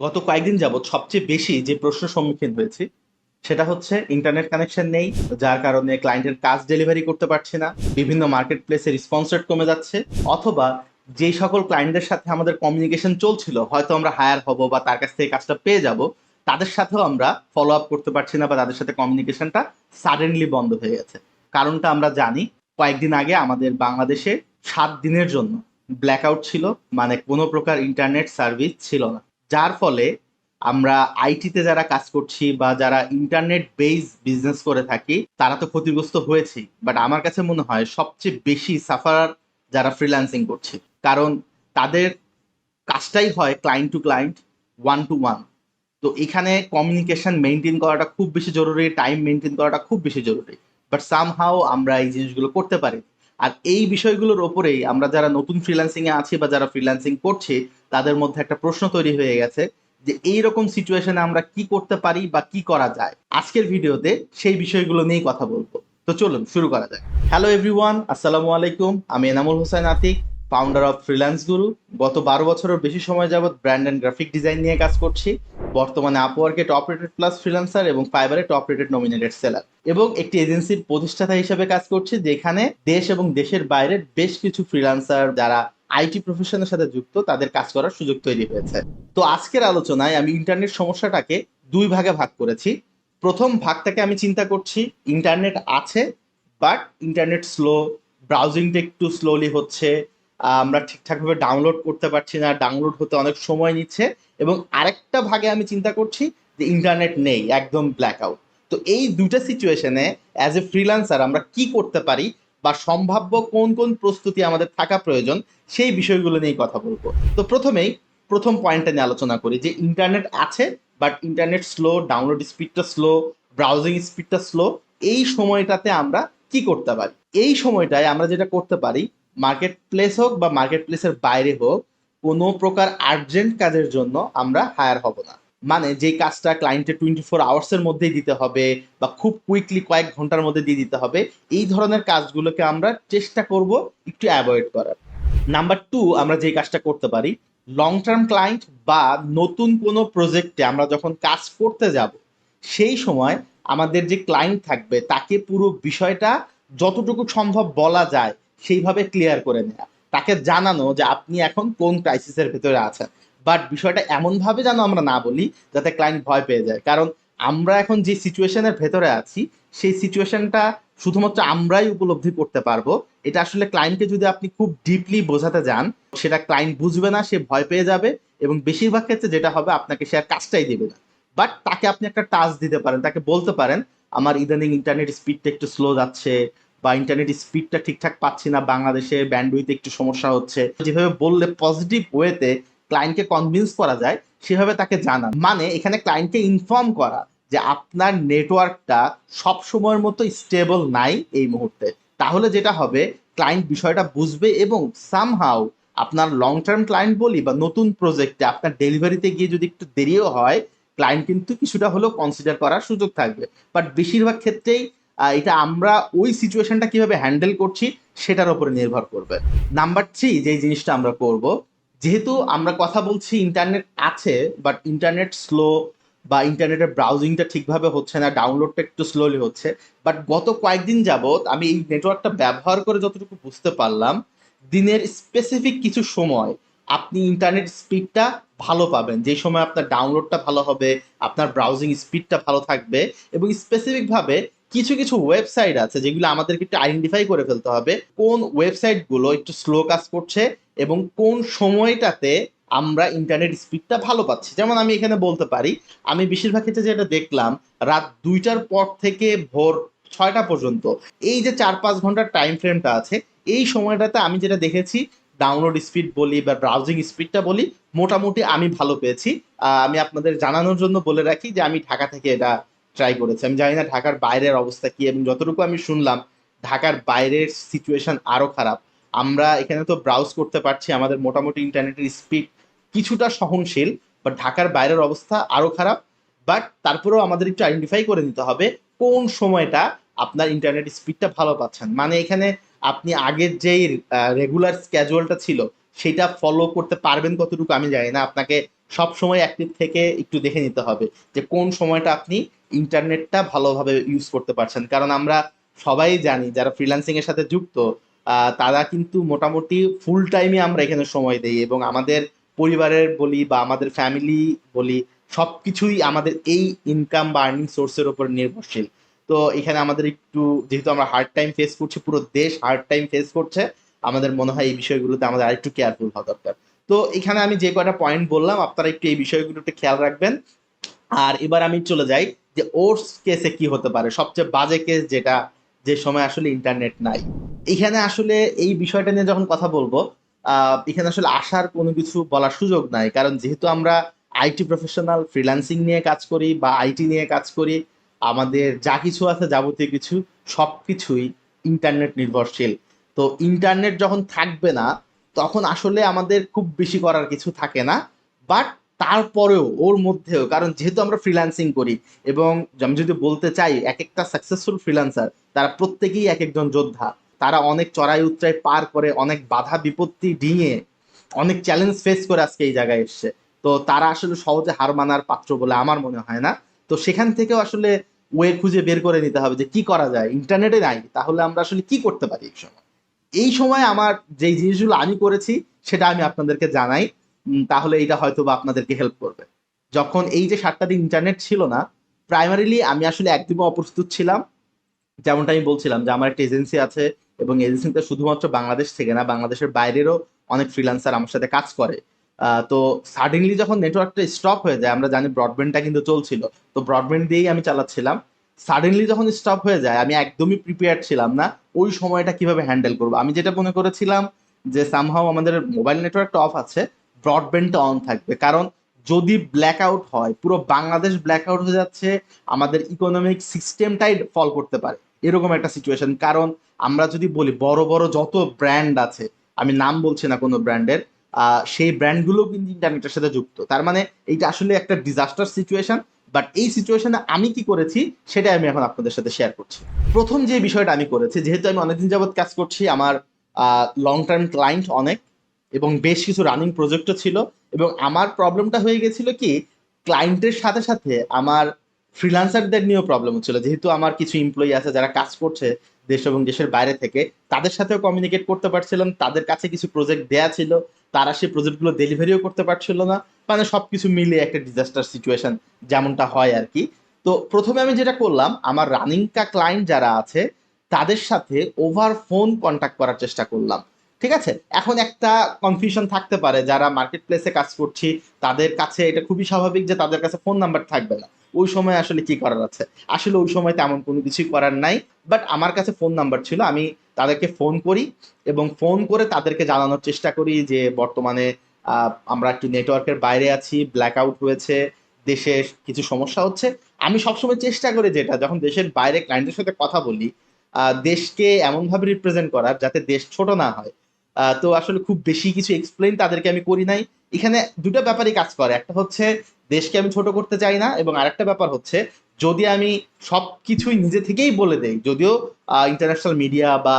গত কয়েকদিন যাবৎ সবচেয়ে বেশি যে প্রশ্নের সম্মুখীন হয়েছি, সেটা হচ্ছে ইন্টারনেট কানেকশন নেই, যার কারণে ক্লায়েন্টের কাজ ডেলিভারি করতে পারছি না, বিভিন্ন মার্কেট প্লেসে রেসপন্স রেট কমে যাচ্ছে, অথবা যেই সকল ক্লায়েন্টদের সাথে আমাদের কমিউনিকেশন চলছিল, হয়তো আমরা হায়ার হব বা তার কাছ থেকে কাজটা পেয়ে যাব, তাদের সাথেও আমরা ফলো আপ করতে পারছি না বা তাদের সাথে কমিউনিকেশনটা সাডেনলি বন্ধ হয়ে গেছে। কারণটা আমরা জানি, কয়েকদিন আগে আমাদের বাংলাদেশে সাত দিনের জন্য ব্ল্যাকআউট ছিল মানে কোনো প্রকার ইন্টারনেট সার্ভিস ছিল না। যার ফলে আমরা আইটিতে যারা কাজ করছি বা যারা ইন্টারনেট বেস বিজনেস করে থাকি, তারা তো ক্ষতিগ্রস্ত হয়েছি বাট আমার কাছে মনে হয় সবচেয়ে বেশি সাফার যারা ফ্রিল্যান্সিং করছে। কারণ তাদের কাজটাই হয় client to client one to one তো এখানে কমিউনিকেশন মেনটেন করাটা খুব বেশি জরুরি টাইম মেনটেন করাটা খুব বেশি জরুরি। বাট সামহাও আমরা এই জিনিসগুলো করতে পারি। আর এই বিষয়গুলোর ওপরেই আমরা যারা নতুন ফ্রিল্যান্সিং এ আছি বা যারা ফ্রিল্যান্সিং করছি, তাদের মধ্যে একটা প্রশ্ন তৈরি হয়ে গেছে যে এই রকম সিচুয়েশনে আমরা কি করতে পারি বা কি করা যায়? আজকের ভিডিওতে সেই বিষয়গুলো নিয়েই কথা বলব। তো চলুন, শুরু করা যাক। হ্যালো এভরিওয়ান আসসালামু আলাইকুম। আমি Enamul Hossain Atik. Founder of freelance guru গত বারো বছরের বেশি সময় যাবৎ ব্র্যান্ড অ্যান্ড গ্রাফিক ডিজাইন নিয়ে কাজ করছি। বর্তমানে আপওয়ার্কে টপ রেটেড প্লাস ফ্রিল্যান্সার এবং ফাইবারে টপ রেটেড নমিনেটেড সেলার এবং একটি এজেন্সির প্রতিষ্ঠাতা হিসেবে কাজ করছি, যেখানে দেশ এবং দেশের বাইরের বেশ কিছু ফ্রিল্যান্সার যারা আইটি প্রফেশনের সাথে যুক্ত, তাদের কাজ করার সুযোগ তৈরি হয়েছে। তো আজকের আলোচনায় আমি ইন্টারনেট সমস্যাটাকে দুই ভাগে ভাগ করেছি। প্রথম ভাগটাকে আমি চিন্তা করছি ইন্টারনেট আছে বাট ইন্টারনেট স্লো ব্রাউজিংটা একটু স্লোলি হচ্ছে আমরা ঠিকঠাকভাবে ডাউনলোড করতে পারছি না ডাউনলোড হতে অনেক সময় নিচ্ছে এবং আরেকটা ভাগে আমি চিন্তা করছি যে ইন্টারনেট নেই, একদম ব্ল্যাক আউট তো এই দুটো সিচুয়েশনে অ্যাজ এ ফ্রিল্যান্সার আমরা কি করতে পারি বা সম্ভাব্য কোন কোন প্রস্তুতি আমাদের থাকা প্রয়োজন সেই বিষয়গুলো নিয়েই কথা বলব। তো প্রথমেই প্রথম পয়েন্টটা নিয়ে আলোচনা করি যে ইন্টারনেট আছে বাট ইন্টারনেট স্লো ডাউনলোড স্পিডটা স্লো ব্রাউজিং স্পিডটা স্লো এই সময়টাতে আমরা কি করতে পারি? এই সময়টায় আমরা যেটা করতে পারি মার্কেট প্লেস হোক বা মার্কেট প্লেসের বাইরে হোক, কোনো প্রকার আর্জেন্ট কাজের জন্য আমরা হায়ার হব না। মানে যে কাজটা ক্লায়েন্টের টোয়েন্টি ফোর আওয়ার্সের মধ্যেই দিতে হবে বা খুব কুইকলি কয়েক ঘণ্টার মধ্যে দিয়ে দিতে হবে, এই ধরনের কাজগুলোকে আমরা চেষ্টা করব একটু অ্যাভয়েড করার। নাম্বার টু আমরা যে কাজটা করতে পারি লং টার্ম ক্লায়েন্ট বা নতুন কোনো প্রজেক্টে আমরা যখন কাজ করতে যাব, সেই সময় আমাদের যে ক্লায়েন্ট থাকবে, তাকে পুরো বিষয়টা যতটুকু সম্ভব বলা যায় সেইভাবে ক্লিয়ার করে নেওয়া তাকে জানানো যে আপনি এখন কোন ক্রাইসিসের ভেতরে আছেন। বাট বিষয়টা এমনভাবে যেন আমরা না বলি, যাতে ক্লায়েন্ট ভয় পেয়ে যায়। কারণ আমরা এখন যে সিচুয়েশনের ভেতরে আছি, সেই সিচুয়েশনটা শুধুমাত্র আমরাই উপলব্ধি করতে পারব। এটা আসলে ক্লায়েন্টকে যদি আপনি খুব ডিপলি বোঝাতে যান, সেটা ক্লায়েন্ট বুঝবে না, সে ভয় পেয়ে যাবে এবং বেশিরভাগ ক্ষেত্রে যেটা হবে, আপনাকে সে আর কাজটাই দেবে না। বাট তাকে আপনি একটা টাস্ক দিতে পারেন, তাকে বলতে পারেন, আমার ইদানিং ইন্টারনেট স্পিডটা একটু স্লো যাচ্ছে বা ইন্টারনেট স্পিডটা ঠিকঠাক পাচ্ছি না, বাংলাদেশে ব্যান্ডউইথে একটু সমস্যা হচ্ছে। যেভাবে বললে পজিটিভ ওয়েতে ক্লায়েন্টকে কনভিন্স করা যায়, সেভাবে তাকে জানা মানে এখানে ক্লায়েন্টকে ইনফর্ম করা যে আপনার নেটওয়ার্কটা সব সময়ের মতো স্টেবল নাই এই মুহূর্তে। তাহলে যেটা হবে ক্লায়েন্ট বিষয়টা বুঝবে এবং সামহাও আপনার লং টার্ম ক্লায়েন্ট বলি বা নতুন প্রজেক্টে আপনার ডেলিভারিতে গিয়ে যদি একটু দেরিও হয় ক্লায়েন্ট কিন্তু কিছুটা হলেও কনসিডার করার সুযোগ থাকবে। বাট বেশিরভাগ ক্ষেত্রেই এটা আমরা ওই সিচুয়েশনটা কীভাবে হ্যান্ডেল করছি, সেটার উপরে নির্ভর করবে। নাম্বার থ্রি যে জিনিসটা আমরা করব, যেহেতু আমরা কথা বলছি ইন্টারনেট আছে বাট ইন্টারনেট স্লো বা ইন্টারনেটের ব্রাউজিংটা ঠিকভাবে হচ্ছে না ডাউনলোডটা একটু স্লোলি হচ্ছে বাট গত কয়েকদিন যাবৎ আমি এই নেটওয়ার্কটা ব্যবহার করে যতটুকু বুঝতে পারলাম, দিনের স্পেসিফিক কিছু সময় আপনি ইন্টারনেট স্পিডটা ভালো পাবেন। যে সময় আপনার ডাউনলোডটা ভালো হবে, আপনার ব্রাউজিং স্পিডটা ভালো থাকবে, এবং স্পেসিফিকভাবে কিছু কিছু ওয়েবসাইট আছে যেগুলো আমাদেরকে একটু আইডেন্টিফাই করে ফেলতে হবে। কোন ওয়েবসাইটগুলো একটু স্লো কাজ করছে এবং কোন সময়টাতে আমরা ইন্টারনেট স্পিডটা ভালো পাচ্ছি। যেমন আমি এখানে বলতে পারি, আমি বেশিরভাগ ক্ষেত্রে যেটা দেখলাম, রাত দুইটার পর থেকে ভোর ছয়টা পর্যন্ত, এই যে চার পাঁচ ঘণ্টার টাইম ফ্রেমটা আছে, এই সময়টাতে আমি যেটা দেখেছি ডাউনলোড স্পিড বলি বা ব্রাউজিং স্পিডটা বলি, মোটামুটি আমি ভালো পেয়েছি। আমি আপনাদের জানানোর জন্য বলে রাখি যে আমি ঢাকা থেকে এটা ট্রাই করেছি। আমি জানি না ঢাকার বাইরের অবস্থা কি এবং যতটুকু আমি শুনলাম, ঢাকার বাইরের সিচুয়েশন আরও খারাপ। আমরা এখানে তো ব্রাউজ করতে পারছি, আমাদের মোটামুটি ইন্টারনেটের স্পিড কিছুটা সহনশীল বাট ঢাকার বাইরের অবস্থা আরও খারাপ। বাট তারপরেও আমাদের একটু আইডেন্টিফাই করে নিতে হবে, কোন সময়টা আপনার ইন্টারনেট স্পিডটা ভালো পাচ্ছেন। মানে এখানে আপনি আগের যেই রেগুলার স্ক্যাজুয়ালটা ছিল, সেটা ফলো করতে পারবেন কতটুকু আমি জানি না। আপনাকে সব সময় অ্যাক্টিভ থেকে একটু দেখে নিতে হবে যে কোন সময়টা আপনি ইন্টারনেটটা ভালোভাবে ইউজ করতে পারছেন। কারণ আমরা সবাই জানি, যারা ফ্রিল্যান্সিং এর সাথে যুক্ত তারা কিন্তু মোটামুটি ফুল টাইমে আমরা এখানে সময় দেই এবং আমাদের পরিবারের বলি বা আমাদের ফ্যামিলি বলি, সবকিছুই আমাদের এই ইনকাম বা আর্নিং সোর্সের উপর নির্ভরশীল। তো এখানে আমাদের একটু, যেহেতু আমরা হার্ড টাইম ফেস করছি, পুরো দেশ হার্ড টাইম ফেস করছে, আমাদের মনে হয় এই বিষয়গুলোতে আমাদের আরেকটু কেয়ারফুল হওয়া দরকার। তো এখানে আমি যে কয়টা পয়েন্ট বললাম, আপনারা একটু এই বিষয়গুলো একটু খেয়াল রাখবেন। আর এবার আমি চলে যাই যে ওর্স কেসে কি হতে পারে, সবচেয়ে বাজে কেস যেটা যে সময় আসলে ইন্টারনেট নাই। এখানে আসলে এই বিষয়টা নিয়ে যখন কথা বলব এখানে আসলে আসার কোনো কিছু বলার সুযোগ নাই। কারণ যেহেতু আমরা আইটি প্রফেশনাল ফ্রিল্যান্সিং নিয়ে কাজ করি বা আইটি নিয়ে কাজ করি, আমাদের যা কিছু আছে যাবতীয় কিছু, সবকিছুই ইন্টারনেট নির্ভরশীল। তো ইন্টারনেট যখন থাকবে না তখন আসলে আমাদের খুব বেশি করার কিছু থাকে না। বাট তারপরেও, ওর মধ্যেও, কারণ যেহেতু আমরা ফ্রিল্যান্সিং করি এবং আমি যদি বলতে চাই এক একটা সাকসেসফুল ফ্রিল্যান্সার তারা প্রত্যেকেই এক একজন যোদ্ধা। তারা অনেক চড়াই উত্তরাই পার করে, অনেক বাধা বিপত্তি ডিঙে অনেক চ্যালেঞ্জ ফেস করে আজকে এই জায়গায় এসছে। তো তারা আসলে সহজে হার মানার পাত্র বলে আমার মনে হয় না। তো সেখান থেকেও আসলে ওয়ে খুঁজে বের করে নিতে হবে যে কি করা যায়। ইন্টারনেটে নাই, তাহলে আমরা আসলে কি করতে পারি এই সময়? এই সময় আমার যেই জিনিসগুলো আমি করেছি, সেটা আমি আপনাদেরকে জানাই। তাহলে এটা হয়তো বা আপনাদেরকে হেল্প করবে। যখন এই যে সাতটা দিন ইন্টারনেট ছিল না প্রাইমারিলি আমি আসলে একদমই অপ্রস্তুত ছিলাম। যেমনটা আমি বলছিলাম যে আমার একটা এজেন্সি আছে এবং এজেন্সিতে শুধুমাত্র বাংলাদেশ থেকে না, বাংলাদেশের বাইরেরও অনেক ফ্রিল্যান্সার আমার সাথে কাজ করে। তো সাডেনলি যখন নেটওয়ার্কটা স্টপ হয়ে যায়, আমরা জানি ব্রডব্যান্ডটা কিন্তু চলছিল, তো ব্রডব্যান্ড দিয়েই আমি চালাচ্ছিলাম। সাডেনলি যখন স্টপ হয়ে যায়, আমি একদমই প্রিপেয়ার ছিলাম না। ওই সময়টা কীভাবে হ্যান্ডেল করব? আমি যেটা মনে করেছিলাম যে সামহাও আমাদের মোবাইল নেটওয়ার্কটা অফ আছে ব্রডব্যান্ডটা অন থাকবে। কারণ যদি ব্ল্যাক আউট হয়, পুরো বাংলাদেশ ব্ল্যাক আউট হয়ে যাচ্ছে, আমাদের ইকোনমিক সিস্টেমটাই ফল করতে পারে। এরকম একটা সিচুয়েশন কারণ আমরা যদি বলি, বড় বড় যত ব্র্যান্ড আছে, আমি নাম বলছি না কোনো ব্র্যান্ডের সেই ব্র্যান্ডগুলো কিন্তু ইন্টারনেটের সাথে যুক্ত। তার মানে এইটা আসলে একটা ডিজাস্টার সিচুয়েশন বাট এই সিচুয়েশনে আমি কি করেছি, সেটাই আমি এখন আপনাদের সাথে শেয়ার করছি। প্রথম যে বিষয়টা আমি করেছি, যেহেতু আমি অনেকদিন যাবত কাজ করছি, আমার লং টার্ম ক্লায়েন্ট অনেক, এবং বেশ কিছু রানিং প্রজেক্টও ছিল, এবং আমার প্রবলেমটা হয়ে গেছিল কি ক্লায়েন্টের সাথে সাথে আমার ফ্রিল্যান্সারদের নিয়েও প্রবলেম হচ্ছিল যেহেতু আমার কিছু এমপ্লয়ি আছে যারা কাজ করছে দেশ এবং দেশের বাইরে থেকে, তাদের সাথেও কমিউনিকেট করতে পারছিলাম, তাদের কাছে কিছু প্রজেক্ট দেয়া ছিল তারা সেই প্রজেক্টগুলো ডেলিভারিও করতে পারছিল না। মানে সবকিছু মিলে একটা ডিজাস্টার সিচুয়েশন যেমনটা হয় আর কি। তো প্রথমে আমি যেটা করলাম, আমার রানিং কা ক্লায়েন্ট যারা আছে, তাদের সাথে ওভার ফোন কন্ট্যাক্ট করার চেষ্টা করলাম। ঠিক আছে? এখন একটা কনফিউশন থাকতে পারে, যারা মার্কেট প্লেসে কাজ করছি, তাদের কাছে এটা খুবই স্বাভাবিক যে তাদের কাছে ফোন নাম্বার থাকবে না। ওই সময় আসলে কি করার আছে? আসলে ওই সময় তেমন কোনো কিছুই করার নাই বাট আমার কাছে ফোন নাম্বার ছিল, আমি তাদেরকে ফোন করি এবং ফোন করে তাদেরকে জানানোর চেষ্টা করি যে বর্তমানে আমরা একটু নেটওয়ার্কের বাইরে আছি ব্ল্যাক আউট হয়েছে, দেশে কিছু সমস্যা হচ্ছে। আমি সবসময় চেষ্টা করি যেটা, যখন দেশের বাইরে ক্লায়েন্টের সাথে কথা বলি দেশকে এমনভাবে রিপ্রেজেন্ট করার যাতে দেশ ছোট না হয়। তো আসলে খুব বেশি কিছু এক্সপ্লেন তাদেরকে আমি করি নাই। এখানে দুটো ব্যাপারই কাজ করে। একটা হচ্ছে, দেশকে আমি ছোট করতে চাই না এবং আরেকটা ব্যাপার হচ্ছে, যদি আমি সব কিছুই নিজে থেকেই বলে দেই, যদিও ইন্টারন্যাশনাল মিডিয়া বা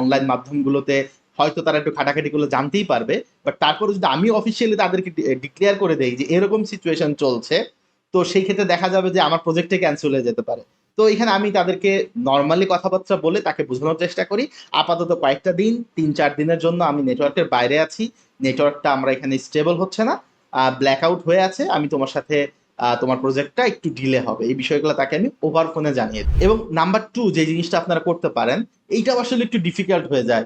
অনলাইন মাধ্যমগুলোতে হয়তো তারা একটু খাটাখাটি করলে জানতেই পারবে বাট তারপরে যদি আমি অফিসিয়ালি তাদেরকে ডিক্লেয়ার করে দেই যে এরকম সিচুয়েশন চলছে, তো সেই ক্ষেত্রে দেখা যাবে যে আমার প্রজেক্টে ক্যান্সেল হয়ে যেতে পারে। তো এখানে আমি তাদেরকে নর্মালি কথাবার্তা বলে তাকে বোঝানোর চেষ্টা করি। আপাতত কয়েকটা দিন, তিন, চার দিনের জন্য আমি নেটওয়ার্কের বাইরে আছি। নেটওয়ার্কটা আমরা এখানে স্টেবল হচ্ছে না। ব্ল্যাক আউট হয়ে আছে। আমি তোমার সাথে তোমার প্রজেক্টটা একটু ডিলে হবে। এই বিষয়গুলো তাকে আমি ওভার ফোনে জানিয়ে। এবং নাম্বার টু যে জিনিসটা আপনারা করতে পারেন, এইটাও আসলে একটু ডিফিকাল্ট হয়ে যায়।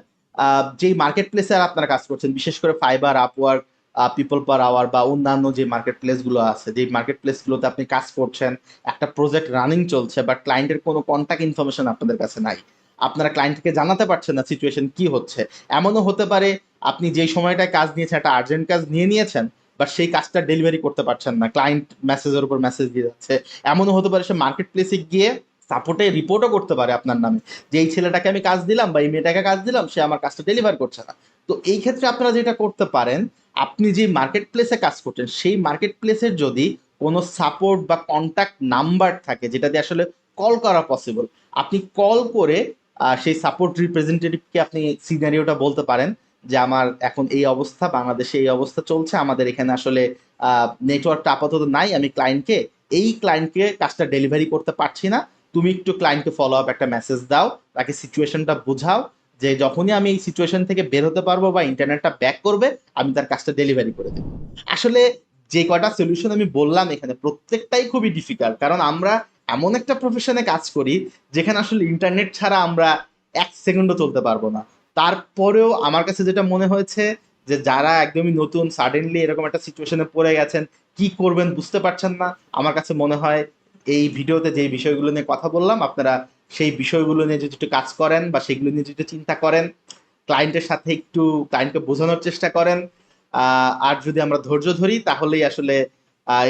যেই মার্কেট প্লেসে আপনারা কাজ করছেন, বিশেষ করে Fiverr Upwork people per hour বা অন্যান্য যে মার্কেট প্লেসগুলো আছে যে মার্কেট প্লেসগুলোতে আপনি কাজ করছেন, একটা প্রজেক্ট রানিং চলছে বাট ক্লায়েন্টের কোনো কন্ট্যাক্ট ইনফরমেশন আপনাদের কাছে নাই। আপনারা ক্লায়েন্টকে জানাতে পারছেন না সিচুয়েশন কি হচ্ছে। এমনও হতে পারে আপনি যেই সময়টায় কাজ নিয়েছেন, একটা আর্জেন্ট কাজ নিয়ে নিয়েছেন বাট সেই কাজটা ডেলিভারি করতে পারছেন না। ক্লায়েন্ট মেসেজের উপর মেসেজ দিয়ে যাচ্ছে। এমনও হতে পারে সে মার্কেট প্লেসে গিয়ে সাপোর্টে রিপোর্টও করতে পারে আপনার নামে। যে এই ছেলেটাকে আমি কাজ দিলাম বা এই মেয়েটাকে কাজ দিলাম, সে আমার কাজটা ডেলিভার করছে না। তো এই ক্ষেত্রে আপনারা যেটা করতে পারেন আপনি যে মার্কেট প্লেসে কাজ করছেন, সেই মার্কেট প্লেসের যদি কোনো সাপোর্ট বা কন্ট্যাক্ট নাম্বার থাকে, যেটা দিয়ে আসলে কল করা পসিবল আপনি কল করে সেই সাপোর্ট রিপ্রেজেন্টেটিভকে আপনি সিনারিওটা বলতে পারেন যে আমার এখন এই অবস্থা, বাংলাদেশে এই অবস্থা চলছে, আমাদের এখানে আসলে নেটওয়ার্কটা আপাতত নাই, আমি ক্লায়েন্টকে এই ক্লায়েন্টকে কাজটা ডেলিভারি করতে পারছি না। তুমি একটু ক্লায়েন্টকে ফলো আপ একটা মেসেজ দাও, তাকে সিচুয়েশনটা বোঝাও যে যখনই আমি এই সিচুয়েশন থেকে বের হতে পারব বা ইন্টারনেটটা ব্যাক করবে, আমি তার কাজটা ডেলিভারি করে দেবো। আসলে যে কয়টা সলিউশন আমি বললাম এখানে, প্রত্যেকটাই খুবই ডিফিকাল্ট কারণ আমরা এমন একটা প্রফেশনে কাজ করি, যেখানে আসলে ইন্টারনেট ছাড়া আমরা এক সেকেন্ডও চলতে পারব না। তারপরেও আমার কাছে যেটা মনে হয়েছে, যে যারা একদমই নতুন সাডেনলি এরকম একটা সিচুয়েশনে পড়ে গেছেন, কি করবেন বুঝতে পারছেন না, আমার কাছে মনে হয় এই ভিডিওতে যে বিষয়গুলো নিয়ে কথা বললাম, আপনারা সেই বিষয়গুলো নিয়ে যদি একটু কাজ করেন বা সেগুলো নিয়ে যদি চিন্তা করেন ক্লায়েন্টের সাথে একটু ক্লায়েন্টকে বোঝানোর চেষ্টা করেন আর যদি আমরা ধৈর্য ধরি, তাহলেই আসলে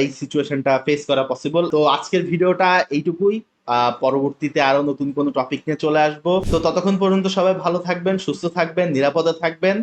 এই সিচুয়েশনটা ফেস করা পসিবল তো আজকের ভিডিওটা এইটুকুই। পরবর্তীতে আরও নতুন কোনো টপিক নিয়ে চলে আসব। তো ততক্ষণ পর্যন্ত সবাই ভালো থাকবেন, সুস্থ থাকবেন, নিরাপদে থাকবেন।